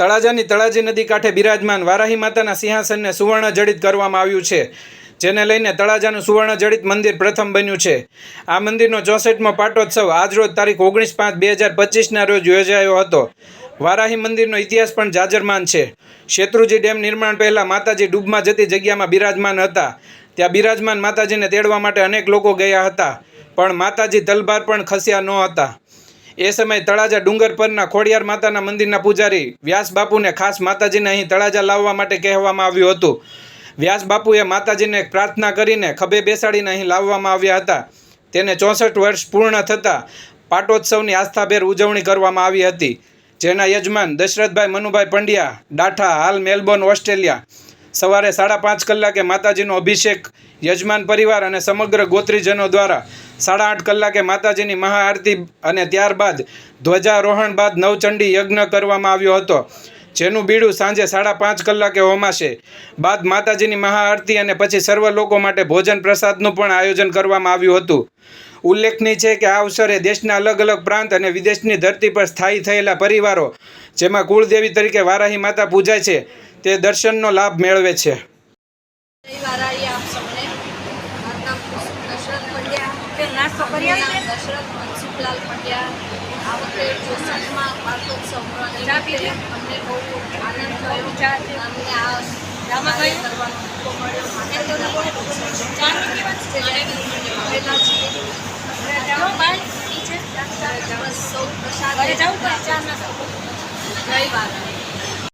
તળાજાની તળાજી નદી કાંઠે બિરાજમાન વારાહી માતાના સિંહાસનને સુવર્ણ જડિત કરવામાં આવ્યું છે, જેને લઈને તળાજાનું સુવર્ણ જડિત મંદિર પ્રથમ બન્યું છે. આ મંદિરનો ચોસઠમો પાટોત્સવ આજરોજ તારીખ ઓગણીસ પાંચ બે હજાર પચીસના રોજ યોજાયો હતો. વારાહી મંદિરનો ઇતિહાસ પણ જાજરમાન છે. શેત્રુજી ડેમ નિર્માણ પહેલાં માતાજી ડૂબમાં જતી જગ્યામાં બિરાજમાન હતા. ત્યાં બિરાજમાન માતાજીને તેડવા માટે અનેક લોકો ગયા હતા, પણ માતાજી તલભાર પણ ખસ્યા ન હતા. એ સમયે તળાજા ડુંગર પરના ખોડિયાર માતાના મંદિરના પૂજારી વ્યાસ બાપુને ખાસ માતાજીને અહીં તળાજા લાવવા માટે કહેવામાં આવ્યું હતું. વ્યાસ બાપુએ માતાજીને પ્રાર્થના કરીને ખભે બેસાડીને અહીં લાવવામાં આવ્યા હતા. તેને ચોસઠ વર્ષ પૂર્ણ થતાં પાટોત્સવની આસ્થાભેર ઉજવણી કરવામાં આવી હતી. જેના યજમાન દશરથભાઈ મનુભાઈ પંડ્યા, ડાઠા, હાલ મેલબોર્ન, ઓસ્ટ્રેલિયા. સવારે સાડા પાંચ કલાકે માતાજીનો અભિષેક યજમાન પરિવાર અને સમગ્ર ગોત્રીજનો દ્વારા સાડા આઠ કલાકે માતાજીની મહાઆરતી અને ત્યારબાદ ધ્વજારોહણ બાદ નવચંડી યજ્ઞ કરવામાં આવ્યો હતો. જેનું બીડું સાંજે સાડા પાંચ કલાકે હોમાશે. બાદ માતાજીની મહાઆરતી અને પછી સર્વ લોકો માટે ભોજન પ્રસાદનું પણ આયોજન કરવામાં આવ્યું હતું. ઉલ્લેખનીય છે કે આ અવસરે દેશના અલગ અલગ પ્રાંત અને વિદેશની ધરતી પર સ્થાયી થયેલા પરિવારો, જેમાં કુળદેવી તરીકે વારાહી માતા પૂજાય છે, તે દર્શનનો લાભ મેળવે છે. વારાહી આપ સૌને. દશરથ પંડ્યા. દશરથ મનસુખલાલ પંડ્યા. આ વખતે ચોસઠમાં પાટોત્સવ ચા પી લે. અમને બહુ આનંદ થયો. અમને આ રામા કરવાનો મોકો મળ્યો. એ તો લોકો ચા ની વાત છે. આવેલા છીએ જાઓ ભાઈ નીચે. બસ સૌ પ્રસાદ ઘરે